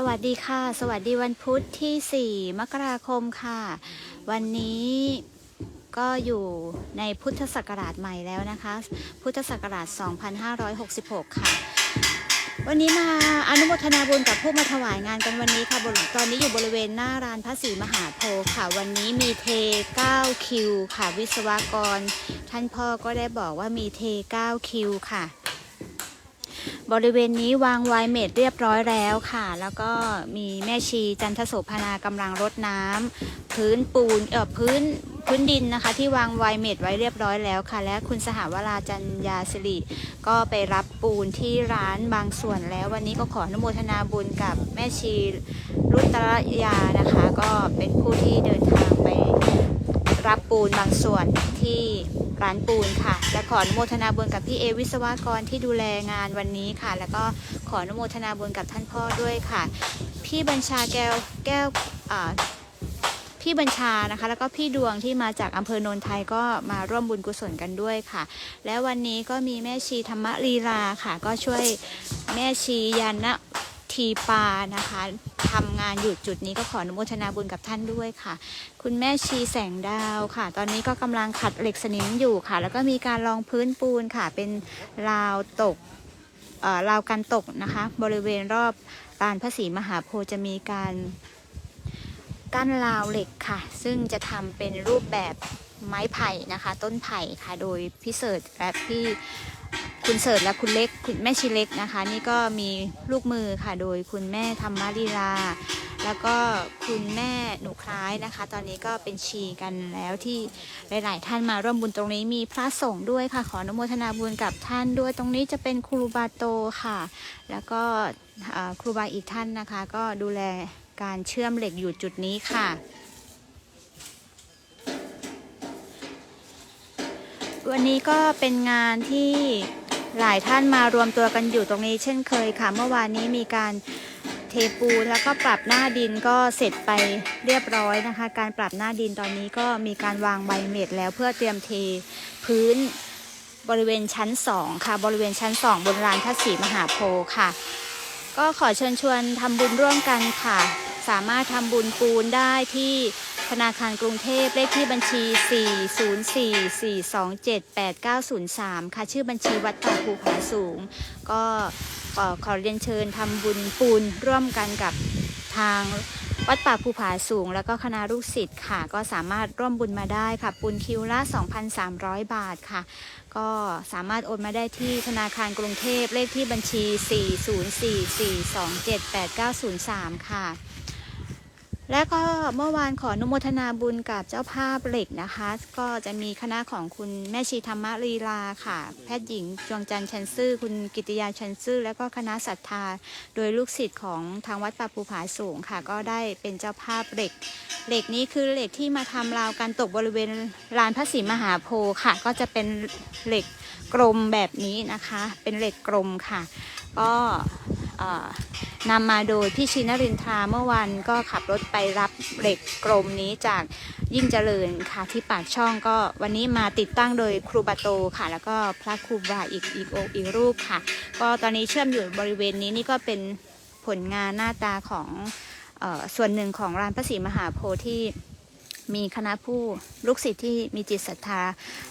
สวัสดีค่ะ สวัสดีวันพุธที่ 4 มกราคมค่ะ วันนี้ก็อยู่ในพุทธศักราชใหม่แล้วนะคะ พุทธศักราช 2566 ค่ะ วันนี้มาอนุโมทนาบุญกับผู้มาถวายงานกันวันนี้ค่ะบริตอนนี้อยู่บริเวณหน้าร้านพระศรีมหาโพธิ์ค่ะ วันนี้มีเท 9 คิวค่ะ วิศวกร ท่านพ่อก็ได้บอกว่ามีเท 9 คิวค่ะ บริเวณนี้วางไวเมดเรียบร้อยแล้วค่ะ แล้วก็มีแม่ชีจันทโสภนากำลังรดน้ำพื้นปูนเออพื้นพื้นดินนะคะที่วางไวเมดไว้เรียบร้อยแล้วค่ะ และคุณสหวราจันยาสิริก็ไปรับปูนที่ร้านบางส่วนแล้ว วันนี้ก็ขออนุโมทนาบุญกับแม่ชีรุตรยานะคะ ก็เป็นผู้ที่เดินทาง ปูนบางส่วนที่ร้านปูนค่ะ และขออนุโมทนาบุญกับพี่เอวิศวกรที่ดูแลงานวันนี้ค่ะ แล้วก็ขออนุโมทนาบุญกับท่านพ่อด้วยค่ะ พี่บัญชาแก้วแก้วพี่บัญชานะคะ แล้วก็พี่ดวงที่มาจากอำเภอโนนไทยก็มาร่วมบุญกุศลกันด้วยค่ะ และวันนี้ก็มีแม่ชีธรรมลีลาค่ะ ก็ช่วยแม่ชียานะ ทีปานะคะทำงานอยู่จุดนี้ก็ขออนุโมทนาบุญกับท่านด้วยค่ะ คุณแม่ชีแสงดาวค่ะ ตอนนี้ก็กำลังขัดเหล็กสนิมอยู่ค่ะ แล้วก็มีการรองพื้นปูนค่ะ เป็นราวตกเอ่อราวกันตกนะคะ บริเวณรอบลานพระศรีมหาโพธิ์จะมีการกั้นราวเหล็กค่ะ ซึ่งจะทำเป็นรูปแบบไม้ไผ่นะคะ ต้นไผ่ค่ะ โดยพี่เสิร์ชและพี่ คุณเสิร์ชและคุณเล็กคุณแม่ชีเล็กนะคะ นี่ก็มีลูกมือค่ะ โดยคุณแม่ธรรมลีลา แล้วก็คุณแม่หนูคล้ายนะคะ ตอนนี้ก็เป็นชีกันแล้วที่หลาย ๆ ท่านมาร่วมบุญตรงนี้มีพระสงฆ์ด้วยค่ะ ขออนุโมทนาบุญกับท่านด้วยตรงนี้จะเป็นครูบาโตค่ะ แล้วก็ครูบาอีกท่านนะคะ ก็ดูแลการเชื่อมเหล็กอยู่จุดนี้ค่ะวันนี้ก็เป็นงานที่ หลายท่านมารวมตัวกันอยู่ตรงนี้เช่นเคยค่ะ เมื่อวานนี้มีการเทปูนแล้วก็ปรับหน้าดินก็เสร็จไปเรียบร้อยนะคะ การปรับหน้าดินตอนนี้ก็มีการวางใบเม็ดแล้วเพื่อเตรียมเทพื้นบริเวณชั้น 2 ค่ะ บริเวณชั้น 2 บนลานพระศรีมหาโพธิ์ค่ะ ก็ขอเชิญชวนทำบุญร่วมกันค่ะ สามารถทำบุญปูนได้ที่ธนาคารกรุงเทพเลขที่บัญชี 404-427-8903 ค่ะ ชื่อบัญชีวัดป่าภูผาสูง ก็ขอขอเรียนเชิญทำบุญปูนร่วมกันกับทางวัดป่าภูผาสูง แล้วก็คณะลูกศิษย์ค่ะ ก็สามารถร่วมบุญมาได้ค่ะ ปูนคิวละ 2,300 บาทค่ะ ก็สามารถโอนมาได้ที่ธนาคารกรุงเทพเลขที่บัญชี 404-427-8903 ค่ะ และก็เมื่อวานขออนุโมทนาบุญกับเจ้าภาพเหล็กนะคะ ก็จะมีคณะของคุณแม่ชีธรรมลีลาค่ะ แพทย์หญิงจวงจันทร์ชันซื่อ คุณกิติยาชันซื่อ และก็คณะศรัทธา โดยลูกศิษย์ของทางวัดป่าภูผาสูงค่ะ ก็ได้เป็นเจ้าภาพเหล็ก เหล็กนี้คือเหล็กที่มาทำราวการตกบริเวณลานพระศรีมหาโพธิ์ค่ะ ก็จะเป็นเหล็กกลมแบบนี้นะคะ เป็นเหล็กกลมค่ะ ก็อ่อ นำมาโดยพี่ชินรินทราเมื่อวานก็ขับรถไปรับเหล็กกลมนี้จากยิ่งเจริญค่ะที่ปากช่องก็วันนี้มาติดตั้งโดยครูบาโตค่ะ แล้วก็พระครูบาอีกอีกองอีกรูปค่ะ ก็ตอนนี้เชื่อมอยู่บริเวณนี้นี่ก็เป็นผลงานหน้าตาของออส่วนหนึ่งของร้านพระศรีมหาโพธิ์ที่มีคณะผู้ลูกศิษย์ที่มีจิตศรัทธา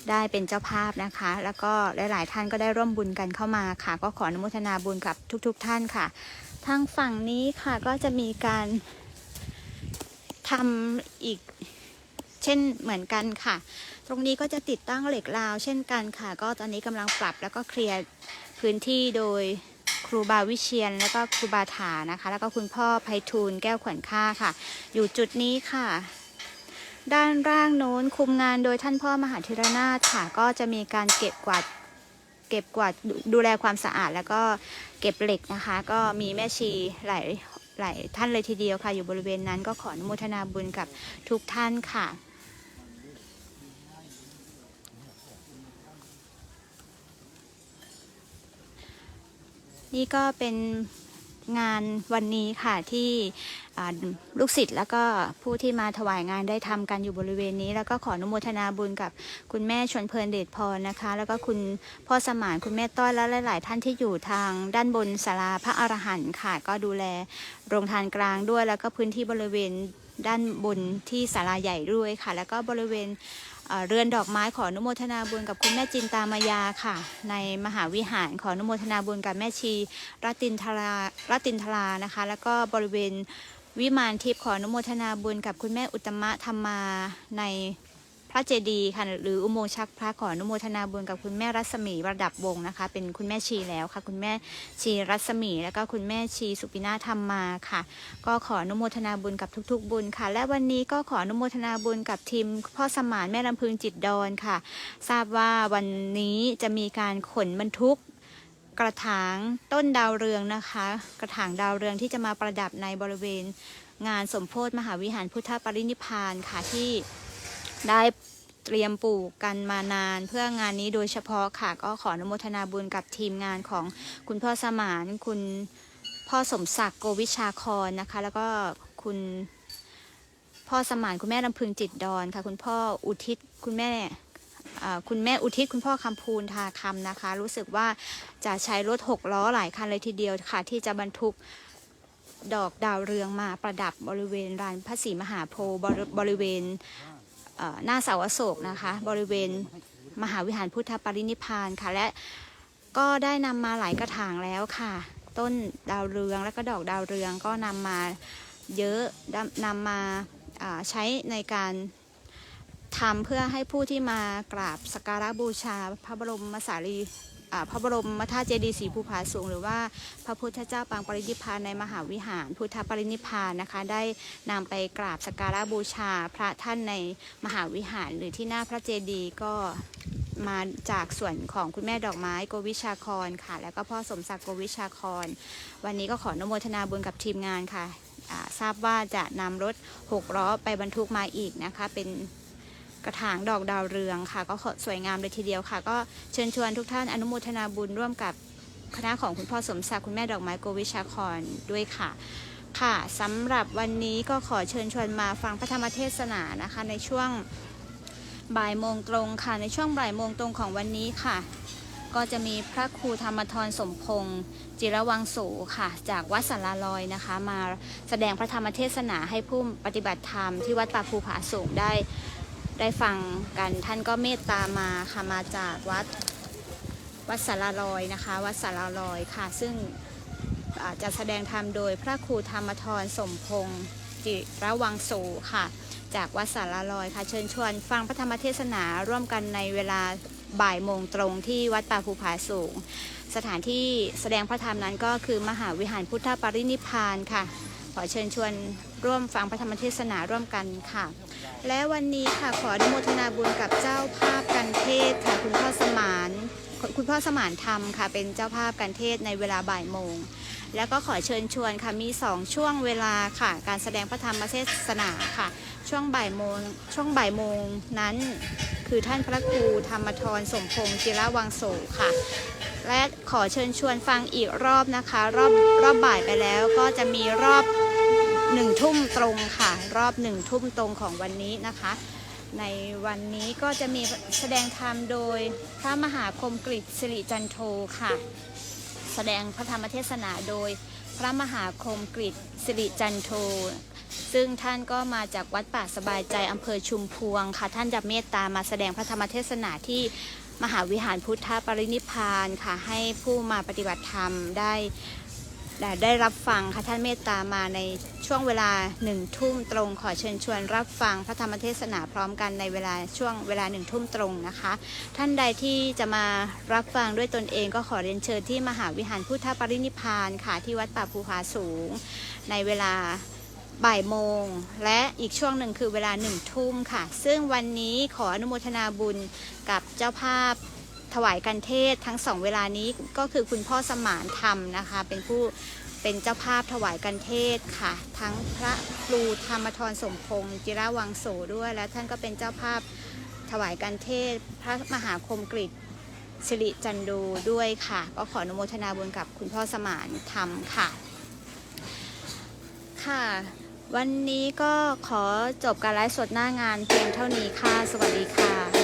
ได้เป็นเจ้าภาพนะคะ แล้วก็หลาย ๆ ท่านก็ได้ร่วมบุญกันเข้ามาค่ะ ก็ขออนุโมทนาบุญกับทุก ๆ ท่านค่ะ ทางฝั่งนี้ค่ะก็จะมีการทำอีกเช่นเหมือนกันค่ะ ตรงนี้ก็จะติดตั้งเหล็กราว เช่นกันค่ะ ก็ตอนนี้กำลังปรับแล้วก็เคลียร์พื้นที่โดยครูบาวิเชียนแล้วก็ครูบาถานะคะ แล้วก็คุณพ่อไพฑูรย์แก้วขวัญค่าค่ะ อยู่จุดนี้ค่ะ ด้านล่างโน้นคุมงานโดยท่านพ่อมหาธิรนาถค่ะ ก็จะมีการเก็บกวาด เก็บกวาดดูดูแลความสะอาด แล้วก็เก็บเหล็กนะคะ ก็มีแม่ชีหลายหลายท่านเลยทีเดียวค่ะ อยู่บริเวณนั้นก็ขออนุโมทนาบุญกับทุกท่านค่ะนี่ก็เป็น งานวันนี้ค่ะที่ลูกศิษย์แล้วก็ผู้ที่มาถวายงานได้ทำกันอยู่บริเวณนี้ แล้วก็ขออนุโมทนาบุญกับคุณแม่ชวนเพลินเดชพรนะคะ แล้วก็คุณพ่อสมานคุณแม่ต้อยและหลาย ๆ ท่านที่อยู่ทางด้านบนศาลาพระอรหันต์ค่ะ ก็ดูแลโรงทานกลางด้วย แล้วก็พื้นที่บริเวณด้านบนที่ศาลาใหญ่ด้วยค่ะ แล้วก็บริเวณ เรือนดอกไม้ขออนุโมทนาบุญกับคุณแม่จินตามายาค่ะ ในมหาวิหารขออนุโมทนาบุญกับแม่ชีรัตินทรารัตินทรานะคะ แล้วก็บริเวณวิมานทิพย์ขออนุโมทนาบุญกับคุณแม่อุตมะธรรมาใน ระเจดีย์ค่ะหรืออุโมงค์ชักพระขออนุโมทนาบุญกับคุณแม่รัศมีระดับวงนะคะ เป็นคุณแม่ชีแล้วค่ะ คุณแม่ชีรัศมี แล้วก็คุณแม่ชีสุปินาธรรมมาค่ะ ก็ขออนุโมทนาบุญกับทุก ๆ บุญค่ะ และวันนี้ก็ขออนุโมทนาบุญกับทีมพ่อสมานแม่ลำพึงจิตดอนค่ะ ทราบว่าวันนี้จะมีการขนบรรทุกกระถางต้นดาวเรืองนะคะ กระถางดาวเรืองที่จะมาประดับในบริเวณงานสมโพธิมหาวิหารพุทธปรินิพานค่ะที่ ได้เตรียมปลูกกันมานาน เพื่องานนี้โดยเฉพาะค่ะ ก็ขออนุโมทนาบุญกับทีมงานของคุณพ่อสมาน คุณพ่อสมศักดิ์โกวิชาครนะคะ แล้วก็คุณพ่อสมานคุณแม่ลำพึงจิตดอนค่ะ คุณพ่ออุทิศคุณแม่คุณแม่อุทิศคุณพ่อคำพูนทาคำนะคะ รู้สึกว่าจะใช้รถหกล้อหลายคันเลยทีเดียวค่ะ ที่จะบรรทุกดอกดาวเรืองมาประดับบริเวณลานพระศรีมหาโพธิ์บริเวณ หน้าเสาอโศกนะคะ บริเวณมหาวิหารพุทธปรินิพานค่ะ และก็ได้นำมาหลายกระถางแล้วค่ะ ต้นดาวเรืองและก็ดอกดาวเรืองก็นำมาเยอะนำมาใช้ในการทำเพื่อให้ผู้ที่มากราบสักการะบูชาพระบรมสารี พระบรมธาตุเจดีย์ศรีภูผาสูง หรือว่าพระพุทธเจ้าปางปรินิพพานในมหาวิหาร พุทธปรินิพพานนะคะ ได้นำไปกราบสักการะบูชาพระท่านในมหาวิหาร หรือที่หน้าพระเจดีย์ก็มาจากส่วนของคุณแม่ดอกไม้โกวิชาครค่ะ แล้วก็พ่อสมศักดิ์โกวิชาคร วันนี้ก็ขออนุโมทนาบุญกับทีมงานค่ะทราบว่าจะนำรถหกล้อไปบรรทุกมาอีกนะคะ เป็น กระถางดอกดาวเรืองค่ะ ก็สวยงามเลยทีเดียวค่ะ ก็เชิญชวนทุกท่านอนุโมทนาบุญร่วมกับคณะของคุณพ่อสมศักดิ์คุณแม่ดอกไม้โกวิชาครด้วยค่ะค่ะสำหรับวันนี้ก็ขอเชิญชวนมาฟังพระธรรมเทศนานะคะ ในช่วงบ่ายโมงตรงค่ะ ในช่วงบ่ายโมงตรงของวันนี้ค่ะ ก็จะมีพระครูธรรมทรสมพงศ์จิรวังโสค่ะ จากวัดสาราลอยนะคะ มาแสดงพระธรรมเทศนาให้ผู้ปฏิบัติธรรมที่วัดป่าภูผาสูงได้ ได้ฟังกันท่านก็เมตตามาค่ะมาจากวัดวัดสารลอยนะคะ วัดสารลอยค่ะ ซึ่งอาจะแสดงธรรมโดยพระครูธรรมทรสมพงศ์จิระวังโสค่ะ จากวัดสารลอยค่ะ เชิญชวนฟังพระธรรมเทศนาร่วมกันในเวลาบ่ายโมงตรงที่วัดป่าภูผาสูง สถานที่แสดงพระธรรมนั้นก็คือมหาวิหารพุทธปรินิพานค่ะ ขอเชิญชวนร่วมฟังพระธรรมเทศนาร่วมกันค่ะ และวันนี้ค่ะขออนุโมทนาบุญกับเจ้าภาพกันเทศค่ะ คุณพ่อสมาน คุณพ่อสมานธรรมค่ะ เป็นเจ้าภาพกันเทศในเวลาบ่ายโมง แล้วก็ขอเชิญชวนค่ะมี 2 ช่วงเวลาค่ะ การแสดงพระธรรมเทศนาค่ะ ช่วงบ่ายโมงช่วงบ่ายโมงนั้นคือท่านพระครูธรรมทรสมพงศ์จิระวังโสค่ะ และขอเชิญชวนฟังอีกรอบนะคะ รอบรอบบ่ายไปแล้วก็จะมีรอบ หนึ่งทุ่มตรงค่ะ รอบหนึ่งทุ่มตรงของวันนี้นะคะ ในวันนี้ก็จะมีแสดงธรรมโดยพระมหาคมกฤษสิริจันโทค่ะ แสดงพระธรรมเทศนาโดยพระมหาคมกฤษสิริจันโทซึ่งท่านก็มาจากวัดป่าสบายใจอำเภอชุมพวงค่ะ ท่านจะเมตตามาแสดงพระธรรมเทศนาที่มหาวิหารพุทธปรินิพานค่ะ ให้ผู้มาปฏิบัติธรรมได้ ได้รับฟังค่ะท่านเมตตามาในช่วงเวลาหนึ่งทุ่มตรง ขอเชิญชวนรับฟังพระธรรมเทศนาพร้อมกันในเวลาช่วงเวลาหนึ่งทุ่มตรงนะคะ ท่านใดที่จะมารับฟังด้วยตนเองก็ขอเรียนเชิญที่มหาวิหารพุทธปรินิพพานค่ะที่วัดป่าภูผาสูง ในเวลาบ่ายโมง และอีกช่วงหนึ่งคือเวลาหนึ่งทุ่มค่ะ ซึ่งวันนี้ขออนุโมทนาบุญกับเจ้าภาพ ถวายกันเทศทั้งสองเวลานี้ก็คือคุณพ่อสมานธรรมนะคะ เป็นผู้เป็นเจ้าภาพถวายกันเทศค่ะ ทั้งพระครูธรรมทรสมพงศ์จิระวังโสด้วย และท่านก็เป็นเจ้าภาพถวายกันเทศ พระมหาคมกฤษสิริจันดูด้วยค่ะ ก็ขออนุโมทนาบุญกับคุณพ่อสมานธรรมค่ะ ค่ะ วันนี้ก็ขอจบการไลฟ์สดหน้างานเพียงเท่านี้ค่ะ สวัสดีค่ะ